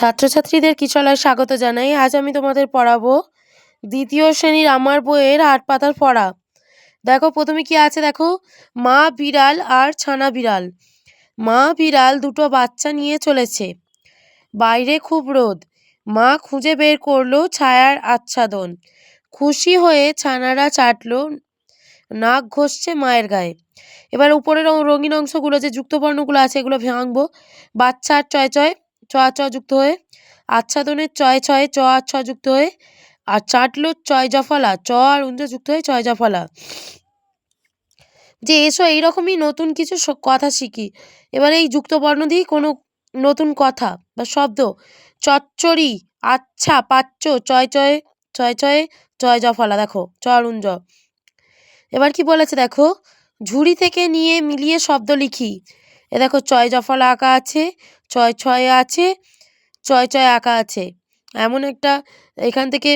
ছাত্রছাত্রীদের কিশলয় স্বাগত জানাই। আজ আমি তোমাদের পড়াবো দ্বিতীয় শ্রেণির আমার বইয়ের আট পাতার পড়া। দেখো, প্রথমে কি আছে দেখো? মা বিড়াল আর ছানা বিড়াল। মা বিড়াল দুটো বাচ্চা নিয়ে চলেছে। বাইরে খুব রোদ। মা খুঁজে বের করল ছায়ার আচ্ছাদন। খুশি হয়ে ছানারা চাটলো, নাক ঘষছে মায়ের গায়ে। এবার উপরের রঙিন অংশগুলো যে যুক্তবর্ণগুলো আছে, এগুলো ভাঙবো। বাচ্চার চয় চয় চ চ যুক্ত হয়ে, আচ্ছাদনের চয় ছয়ে চ আর ছ যুক্ত হয়ে, আর চাটলো চয় জফলা, চ আর উঞ্জ যুক্ত হয়ে চয় জফলা। যে এসো এইরকমই নতুন কিছু কথা শিখি। এবার এই যুক্ত বর্ণ দিয়েই কোনো নতুন কথা বা শব্দ। চচ্চড়ি আচ্ছা পাচ্ছ, চয় চয়ে চয় চয়ে, চয় জফলা, দেখো, চ আর উঞ্জ এবার কি বলেছে দেখো? ঝুড়ি থেকে নিয়ে মিলিয়ে শব্দ লিখি। এ দেখো ছয় জফলা আঁকা আছে, ছয় ছয় আছে, ছয় ছয় আঁকা আছে। এমন একটা এখান থেকে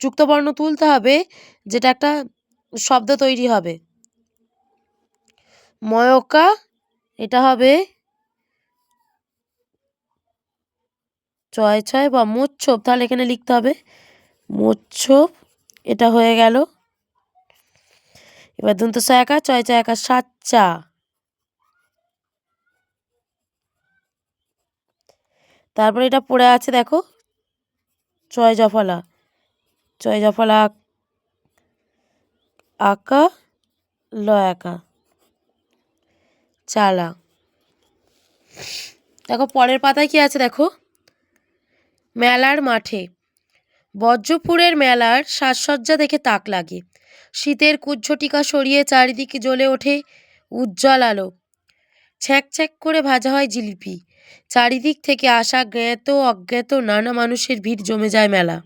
যুক্তবর্ণ তুলতে হবে, যেটা একটা শব্দ তৈরি হবে। ময়কা, এটা হবে ছয় ছয় বা মোচ্ছব, তাহলে এখানে লিখতে হবে মোচ্ছব, এটা হয়ে গেল। এবার দন্ত একা, ছয় ছয় একা সাচ্চা তারপরে এটা পড়ে আছে দেখো। ছয় জফলা। ছয় জফলা আঁকা ল একা চালা। দেখো পরের পাতায় কি আছে দেখো? মেলার মাঠে। বজ্রপুরের মেলার সাজসজ্জা দেখে তাক লাগে। শীতের কুজ্ঝটিকা সরিয়ে চারিদিকে জ্বলে ওঠে উজ্জ্বল আলো। ছ্যাঁক ছ্যাঁক করে ভাজা হয় জিলিপি। চারিদিক থেকে আসা জ্ঞাত, অজ্ঞাত নানা মানুষের ভিড় জমে যায় মেলা।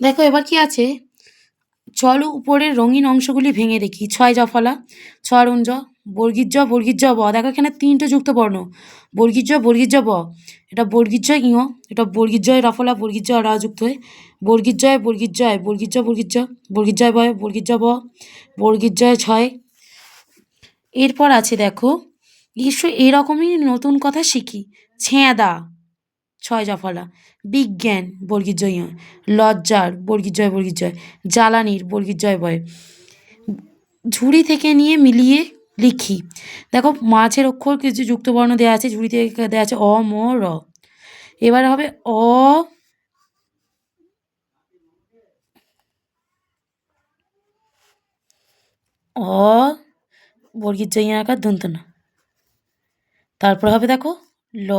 দেখো, এবার কি আছে? চলো উপরের রঙিন অংশগুলি ভেঙে দেখি। ছয় জফলা ছরঞ্জ বর্গীর জ ব। দেখো, এখানে তিনটে যুক্ত বর্ণ। বর্গীর জ বর্গীর জ ব। এটা বর্গীর জয় ইঁ এটা বর্গীর জয় রফলা বর্গীর জয় রা যুক্ত হয়ে। বর্গীর জয় বর্গীর জয়, বর্গীর জ বর্গীর জ, বর্গীর জয় বয় বর্গীর জ ব, বর্গীর জয় ছয়। এরপর আছে, দেখো ঈশ্বর এরকমই নতুন কথা শিখি। ছেঁদা। ছয় জফলা। বিজ্ঞান বর্গীর জয় লজ্জার বর্গীর জয় বর্গীর জয় জ্বালানির বর্গীর জয় বয়। ঝুড়ি থেকে নিয়ে মিলিয়ে লিখি। দেখো, মাছের অক্ষর কিছু যুক্তবর্ণ দেওয়া আছে, ঝুড়ি থেকে দেওয়া আছে অ, ম, র। এবার হবে অ অ বর্গীর জয় দন্ত না তারপর হবে দেখো, ল,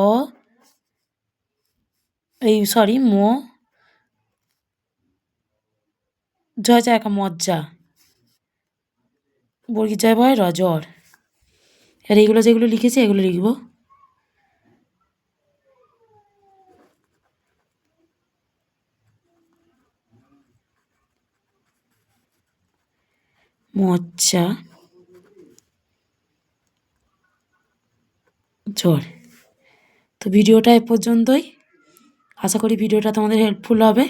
এই সরি মো, জয় জয় একা মজ্জা বর্গীর জয় বয়, রজর। আর এইগুলো যেগুলো লিখেছি, এগুলো লিখব। মজ্জা। জ্বর তো ভিডিওটা এ পর্যন্তই। আশা করি ভিডিওটা তোমাদের হেল্পফুল হবে।